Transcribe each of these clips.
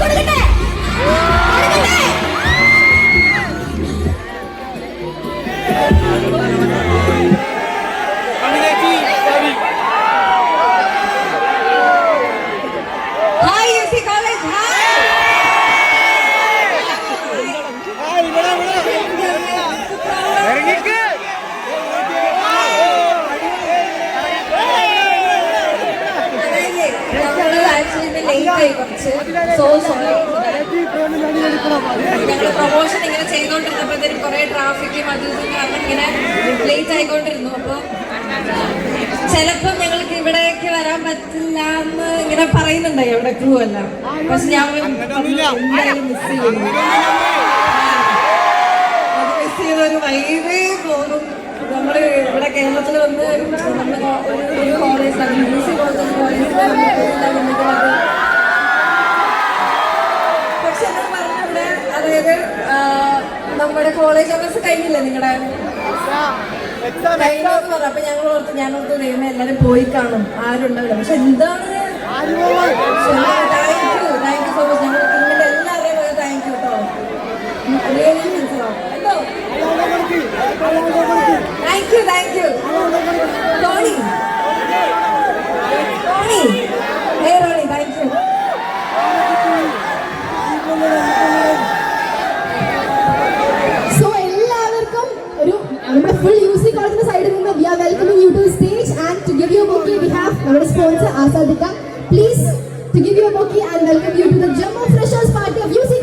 കൈ ഞങ്ങൾ actually late ആയി കുറച്ച്. സോ സോറി ഞങ്ങൾ പ്രൊമോഷൻ ഇങ്ങനെ ചെയ്തോണ്ടിരുന്നപ്പോഴത്തേനും കുറെ ട്രാഫിക്കും അതും ഇതും കാരണം ഇങ്ങനെ ലേറ്റ് ആയിക്കൊണ്ടിരുന്നു. അപ്പൊ ചിലപ്പം ഞങ്ങൾക്ക് ഇവിടേക്ക് വരാൻ പറ്റില്ല എന്ന് ഇങ്ങനെ പറയുന്നുണ്ട് ഇവിടെ ക്രൂ എല്ലാം. പക്ഷെ ഞാൻ എന്തായാലും മിസ് ചെയ്യുന്നു അത് മിസ് ചെയ്ത ഒരു വൈബേ തോന്നും. നമ്മൾ ഇവിടെ കേരളത്തിൽ വന്ന് നമ്മൾ ഒരു മ്യൂസിക് പക്ഷെ പറഞ്ഞിവിടെ അതായത് നമ്മുടെ കോളേജ് അവേഴ്സ് കഴിഞ്ഞില്ലേ നിങ്ങളുടെ കഴിഞ്ഞു എന്ന് പറഞ്ഞു. അപ്പൊ ഞങ്ങൾ ഓർത്ത് ഞാൻ ഓർത്ത് ദൈവമേ എല്ലാരും പോയി കാണും. ആരുണ്ടാവില്ല. പക്ഷെ എന്താണ് your bouquet, we have our sponsor Asadika. Please, to give you a bouquet and welcome you to the Jumbo Freshers Party of UC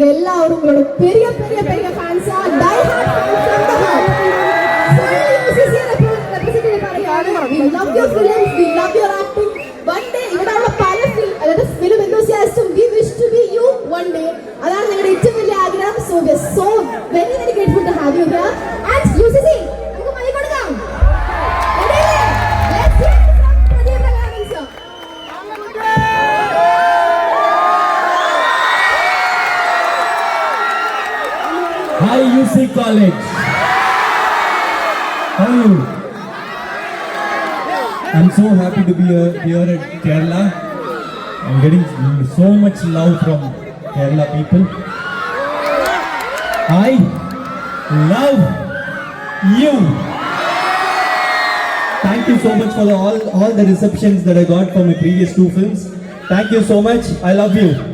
நாங்க எல்லாரும் உங்களோட பெரிய பெரிய பெரிய ஃபேன்ஸா die hard fans love you films we love Hi UC College. How are you? I'm so happy to be here, here at Kerala. I'm getting so much love from Kerala people. I love you. Thank you so much for the, all, all the receptions that I got for my previous two films. Thank you so much. I love you.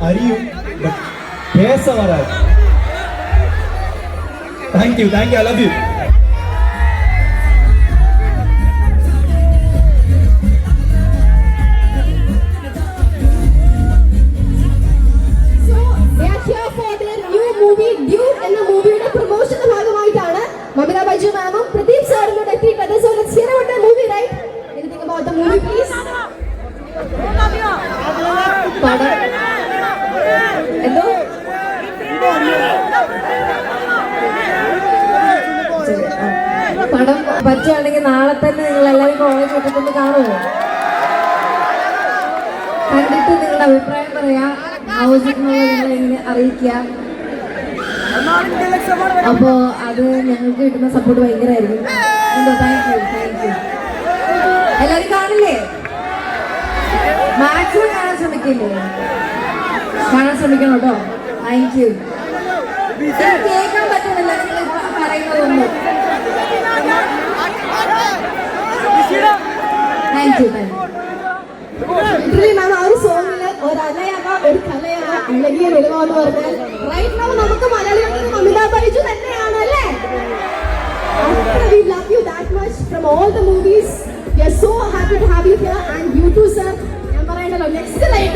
அறியும் but பேச வராது thank you thank you I love you പടം പറ്റുകയാണെങ്കിൽ നാളെ തന്നെ നിങ്ങൾ എല്ലാവരും college വിട്ടിട്ടൊന്ന് കാണുമോ കണ്ടിട്ട് നിങ്ങളുടെ അഭിപ്രായം പറയാ. ആവശ്യത്തിനുള്ള അറിയിക്കുക. അപ്പോ അത് ഞങ്ങൾക്ക് കിട്ടുന്ന സപ്പോർട്ട് ഭയങ്കരമായിരിക്കും. എന്തോ താങ്ക് യു താങ്ക് യു എല്ലാവരും കാണില്ലേ? മാക്സിമം കാണാൻ ശ്രമിക്കില്ലേ? കാണാൻ ശ്രമിക്കണം കേട്ടോ. താങ്ക് യു കേൾക്കാൻ പറ്റുന്നില്ല നിങ്ങൾ പറയുന്നതൊന്നും thank you you literally ma'am ആ ഒരു സോങ്ങിൽ ഒരു അലയാക ഒരു കലയാക അഴകിയ വെളുവ എന്ന് പറഞ്ഞാൽ റൈറ്റ് നൗ നമുക്ക് മലയാളികൾക്ക് മമിത ബൈജു തന്നെയാണ് അല്ലേ we love you that much from all the movies. We are so happy to have you here. And you too sir. ഞാൻ പറയണ്ടല്ലോ നെക്സ്റ്റ് ലൈൻ